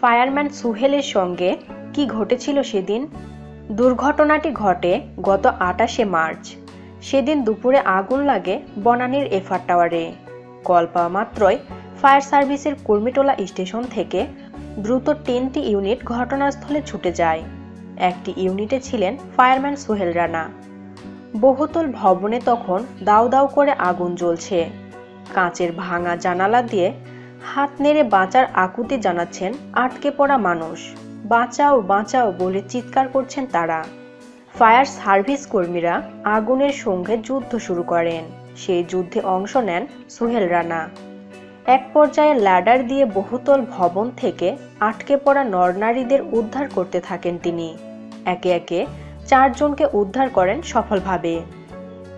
Fireman সুহেলের সঙ্গে কি ঘটেছিল সেদিন? দুর্ঘটনাটি ঘটে গত আটাশে মার্চ। সেদিন দুপুরে আগুন লাগে বনানীর এফআর টাওয়ারে। কল পাওয়া মাত্রই ফায়ার সার্ভিসের কুর্মিটোলা স্টেশন থেকে দ্রুত তিনটি ইউনিট ঘটনাস্থলে ছুটে যায়। একটি ইউনিটে ছিলেন ফায়ারম্যান সোহেল রানা। বহুতল ভবনে তখন দাউ দাউ করে আগুন জ্বলছে। কাঁচের ভাঙা জানালা দিয়ে হাত নেড়ে বাঁচার আকুতি জানাচ্ছেন আটকে পড়া মানুষ। বাঁচাও বাঁচাও বলে চিৎকার করছেন তারা। ফায়ার সার্ভিস কর্মীরা আগুনের সঙ্গে যুদ্ধ শুরু করেন। সেই যুদ্ধে অংশ নেন সোহেল রানা। এক পর্যায়ে ল্যাডার দিয়ে বহুতল ভবন থেকে আটকে পড়া নরনারীদের উদ্ধার করতে থাকেন তিনি। একে একে চারজনকে উদ্ধার করেন সফলভাবে।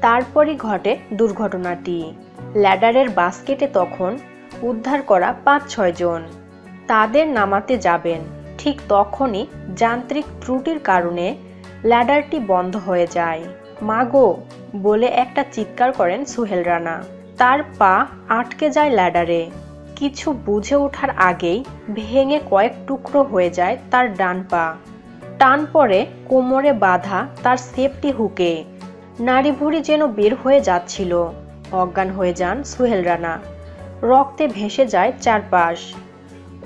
তারপরই ঘটে দুর্ঘটনাটি। ল্যাডারের বাস্কেটে তখন উদ্ধার করা পাঁচ, ছয় জন। তাদের নামাতে যাবেন। ঠিক তখনই যান্ত্রিক ত্রুটির কারণে ল্যাডারটি বন্ধ হয়ে যায়। মাগো, বলে একটা চিৎকার করেন সুহেল রানা। তার পা আটকে যায় ল্যাডারে। কিছু বুঝে ওঠার আগেই ভেঙে কয়েক টুকরো হয়ে যায় তার ডান পা। টান পড়ে কোমরে বাঁধা তার সেফটি হুকে। নাড়ি ভুড়ি যেন বের হয়ে যাচ্ছিল। অজ্ঞান হয়ে যান সুহেল রানা। রক্তে ভেসে যায় চারপাশ।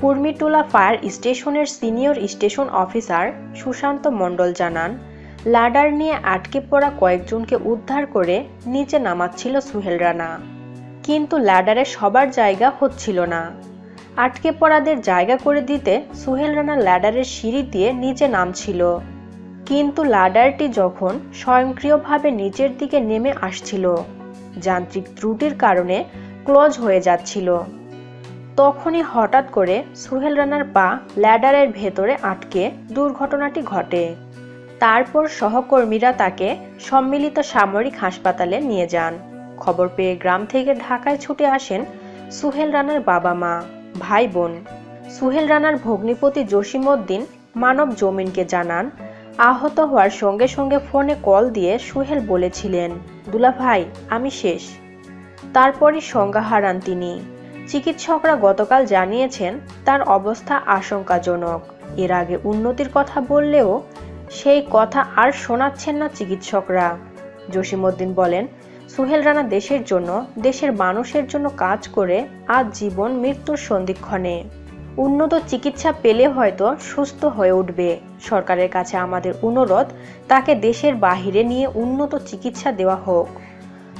কুর্মিটোলা ফায়ার স্টেশনের senior station officer Sushanta Mondal জানান, লাডার নিয়ে আটকে পড়া কয়েকজনকে উদ্ধার করে নিচে নামাচ্ছিল সুহেল রানা। কিন্তু ল্যাডারে সবার জায়গা হচ্ছিল না। আটকে পড়াদের জায়গা করে দিতে সুহেল রানা ল্যাডারের সিঁড়ি দিয়ে নিচে নামছিল। কিন্তু লাডারটি যখন স্বয়ংক্রিয়ভাবে নিচের দিকে নেমে আসছিল, যান্ত্রিক ত্রুটির কারণে ক্লোজ হয়ে যাচ্ছিল। তখনই হঠাৎ করে সুহেল রানার পা ল্যাডারের ভেতরে আটকে দুর্ঘটনাটি ঘটে। তারপর সহকর্মীরা তাকে সম্মিলিত সামরিক হাসপাতালে নিয়ে যান। খবর পেয়ে গ্রাম থেকে ঢাকায় ছুটে আসেন সুহেল রানার বাবা মা, ভাই বোন। সুহেল রানার ভগ্নিপতি জসিমউদ্দিন মানব জমিনকে জানান, আহত হওয়ার সঙ্গে সঙ্গে ফোনে কল দিয়ে সুহেল বলেছিলেন দুলা ভাই আমি শেষ। তারপরই সংজ্ঞা হারান তিনি। চিকিৎসকরা গতকাল জানিয়েছেন, তার অবস্থা আশঙ্কাজনক। এর আগে উন্নতির কথা বললেও সেই কথা আর শোনাচ্ছেন না চিকিৎসকরা। জসিমউদ্দিন বলেন, সুহেল রানা দেশের জন্য, দেশের মানুষের জন্য কাজ করে আজ জীবন মৃত্যুর সন্ধিক্ষণে। উন্নত চিকিৎসা পেলে হয়তো সুস্থ হয়ে উঠবে। সরকারের কাছে আমাদের অনুরোধ, তাকে দেশের বাহিরে নিয়ে উন্নত চিকিৎসা দেওয়া হোক।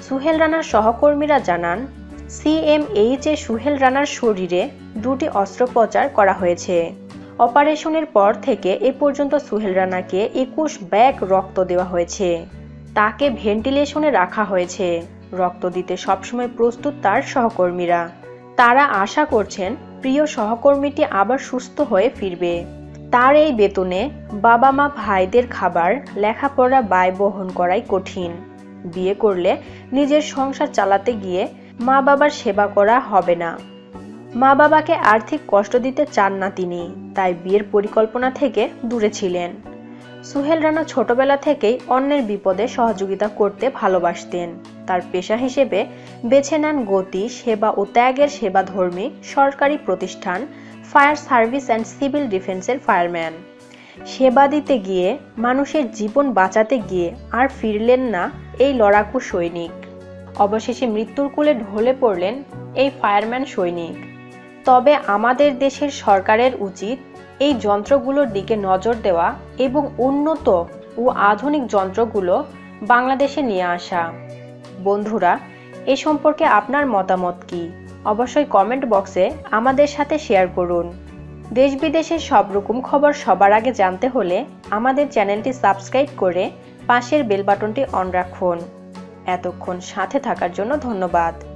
সুহেল রানার সহকর্মীরা জানান, সিএমএইচ সুহেল রানার শরীরে দুটি অস্ত্রোপচার করা হয়েছে। অপারেশনের পর থেকে এ পর্যন্ত সুহেল রানাকে একুশ ব্যাগ রক্ত দেওয়া হয়েছে। তাকে ভেন্টিলেশনে রাখা হয়েছে। রক্ত দিতে সবসময় প্রস্তুত তার সহকর্মীরা। তারা আশা করছেন, প্রিয় সহকর্মীটি আবার সুস্থ হয়ে ফিরবে। তার এই বেতনে বাবা মা ভাইদের খাবার, লেখাপড়া ব্যয় বহন করাই কঠিন। বিয়ে করলে নিজের সংসার চালাতে গিয়ে মা বাবার সেবা করা হবে না। মা বাবাকে আর্থিক কষ্ট দিতে চান না তিনি, তাই বিয়ের পরিকল্পনা থেকে দূরে ছিলেন। সুহেল রানা ছোটবেলা থেকেই অন্যের বিপদে সহযোগিতা করতে ভালোবাসতেন। তার পেশা হিসেবে বেছে নেন গতি, সেবা ও ত্যাগের সেবাধর্মী সরকারি প্রতিষ্ঠান ফায়ার সার্ভিস অ্যান্ড সিভিল ডিফেন্সের ফায়ারম্যান। সেবা দিতে গিয়ে, মানুষের জীবন বাঁচাতে গিয়ে আর ফিরলেন না এই লড়াকু সৈনিক। অবশেষে মৃত্যুর কোলে ঢলে পড়লেন এই ফায়ারম্যান সৈনিক। তবে আমাদের দেশের সরকারের উচিত এই যন্ত্রগুলোর দিকে নজর দেওয়া এবং উন্নত ও আধুনিক যন্ত্রগুলো বাংলাদেশে নিয়ে আসা। বন্ধুরা, এ সম্পর্কে আপনার মতামত কি? অবশ্যই কমেন্ট বক্সে আমাদের সাথে শেয়ার করুন। দেশ বিদেশের সব রকম খবর সবার আগে জানতে হলে আমাদের চ্যানেলটি সাবস্ক্রাইব করে পাশের বেল বাটনটি অন রাখুন। এতক্ষণ সাথে থাকার জন্য ধন্যবাদ।